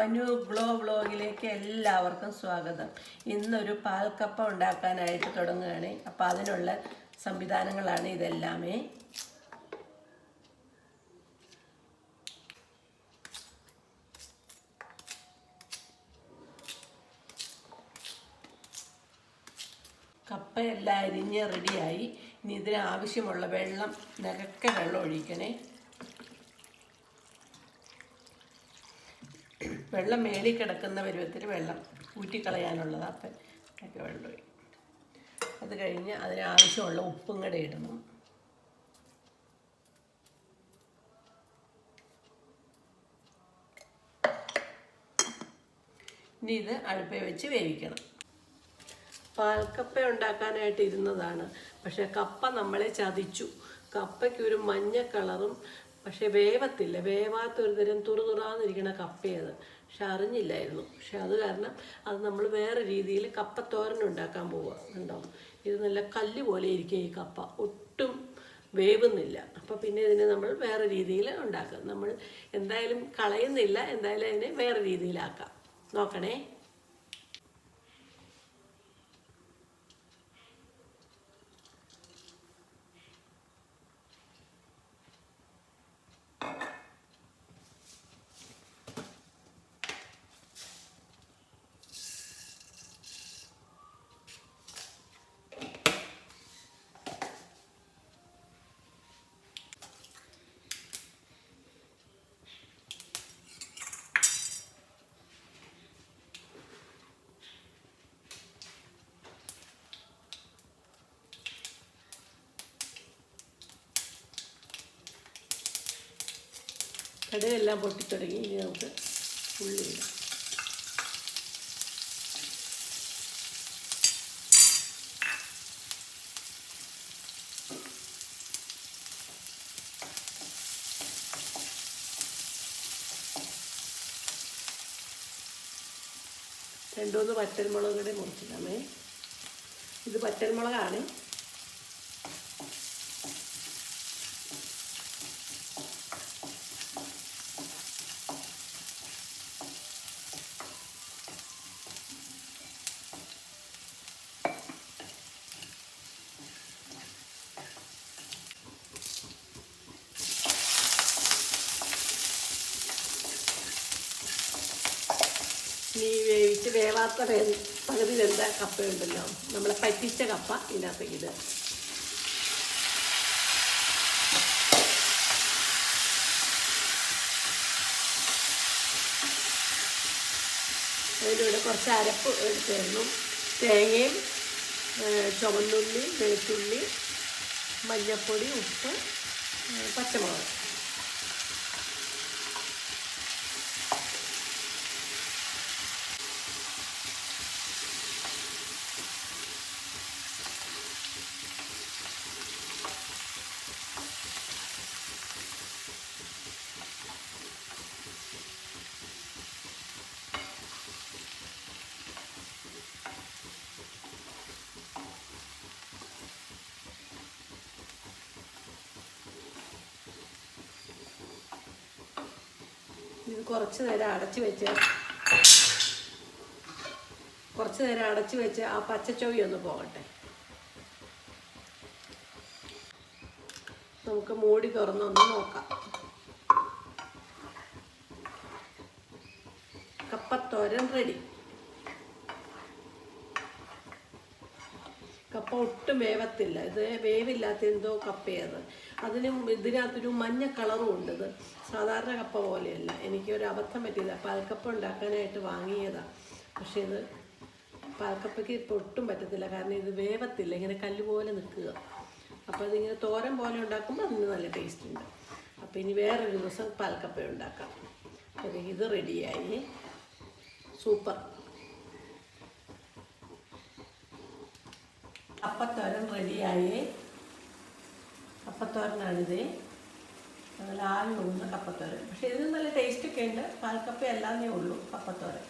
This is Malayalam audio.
വനു ബ്ലോ ബ്ലോഗിലേക്ക് എല്ലാവർക്കും സ്വാഗതം. ഇന്നൊരു പാൽക്കപ്പ ഉണ്ടാക്കാനായിട്ട് തുടങ്ങുകയാണ്. അപ്പോൾ അതിനുള്ള സംവിധാനങ്ങളാണ് ഇതെല്ലാമേ. കപ്പയെല്ലാം അരിഞ്ഞ് റെഡിയായി ഇനി ഇതിന് ആവശ്യമുള്ള വെള്ളം നിരക്ക വെള്ളം ഒഴിക്കണേ. വെള്ളം മേളിൽ കിടക്കുന്ന പരുവത്തിൽ വെള്ളം ഊറ്റിക്കളയാനുള്ളത് അപ്പം ഒക്കെ വെള്ളം ഒഴിക്കും അത് കഴിഞ്ഞ് അതിനാവശ്യമുള്ള ഉപ്പും കൂടെ ഇടണം. ഇനി ഇത് അടുപ്പിൽ വെച്ച് വേവിക്കണം. പാൽക്കപ്പ ഉണ്ടാക്കാനായിട്ട് ഇരുന്നതാണ്. പക്ഷെ കപ്പ നമ്മളെ ചതിച്ചു. കപ്പയ്ക്ക് ഒരു മഞ്ഞ കളറും പക്ഷെ വേവത്തില്ല. വേവാത്ത ഒരു തരം തുറുതുറാന്നിരിക്കണ കപ്പയത് പക്ഷെ അറിഞ്ഞില്ലായിരുന്നു. പക്ഷെ അത് കാരണം അത് നമ്മൾ വേറെ രീതിയിൽ കപ്പത്തോരൻ ഉണ്ടാക്കാൻ പോവുക കണ്ടോ? ഇത് നല്ല കല്ല് പോലെ ഇരിക്കും ഈ കപ്പ. ഒട്ടും വേവുന്നില്ല. അപ്പോൾ പിന്നെ ഇതിനെ നമ്മൾ വേറെ രീതിയിൽ ഉണ്ടാക്കാം. നമ്മൾ എന്തായാലും കളയുന്നില്ല. എന്തായാലും അതിനെ വേറെ രീതിയിലാക്കാം. നോക്കണേ. കടുകെല്ലാം പൊട്ടിത്തുടങ്ങി. ഇനി നമുക്ക് ഉള്ളി ഇടാം. രണ്ടുമൂന്ന് പച്ചമുളക് കൂടെ മുറിച്ചിടാമേ ഇത് പച്ചമുളകാണ് ഈ വേവിച്ച് വേവാത്ത പകുതി വെന്ത കപ്പയുണ്ടല്ലോ. നമ്മൾ പറ്റിച്ച കപ്പ ഇതിനകത്ത് ഇത് അതിലൂടെ കുറച്ച് അരപ്പ് ചേർന്നു തേങ്ങയും ചുവന്നുള്ളി വെളുത്തുള്ളി മഞ്ഞൾപ്പൊടി ഉപ്പ് പച്ചമുളക്. ഇത് കുറച്ച് നേരം അടച്ച് വെച്ച് കുറച്ച് നേരം അടച്ച് വെച്ച് ആ പച്ചച്ചൊവി ഒന്ന് പോകട്ടെ. നമുക്ക് മൂടി തുറന്നൊന്ന് നോക്കാം. കപ്പത്തോരൻ റെഡി. കപ്പ ഒട്ടും വേവത്തില്ല. ഇത് വേവില്ലാത്ത എന്തോ കപ്പയത് അതിനും ഇതിനകത്തൊരു മഞ്ഞ കളറും ഉണ്ട് സാധാരണ കപ്പ പോലെയല്ല. എനിക്കൊരു അബദ്ധം പറ്റിയില്ല പാൽക്കപ്പ ഉണ്ടാക്കാനായിട്ട് വാങ്ങിയതാണ് പക്ഷേ ഇത് പാൽക്കപ്പയ്ക്ക് ഇപ്പോൾ ഒട്ടും പറ്റത്തില്ല. കാരണം ഇത് വേവത്തില്ല. ഇങ്ങനെ കല്ല് പോലെ നിൽക്കുക. അപ്പോൾ അതിങ്ങനെ തോരൻ പോലെ ഉണ്ടാക്കുമ്പോൾ അതിന് നല്ല ടേസ്റ്റ് ഉണ്ട്. അപ്പോൾ ഇനി വേറൊരു ദിവസം പാൽക്കപ്പ ഉണ്ടാക്കാം. അപ്പോൾ ഇത് റെഡിയായി സൂപ്പർ. അപ്പത്തോരൻ റെഡിയായി അപ്പത്തോരനാണിത് നല്ല ആവി ഉള്ളുന്ന കപ്പത്തോരൻ. പക്ഷേ ഇതിന് നല്ല ടേസ്റ്റൊക്കെ ഉണ്ട്. പാൽക്കപ്പ അല്ലാന്നേ ഉള്ളൂ അപ്പത്തോരൻ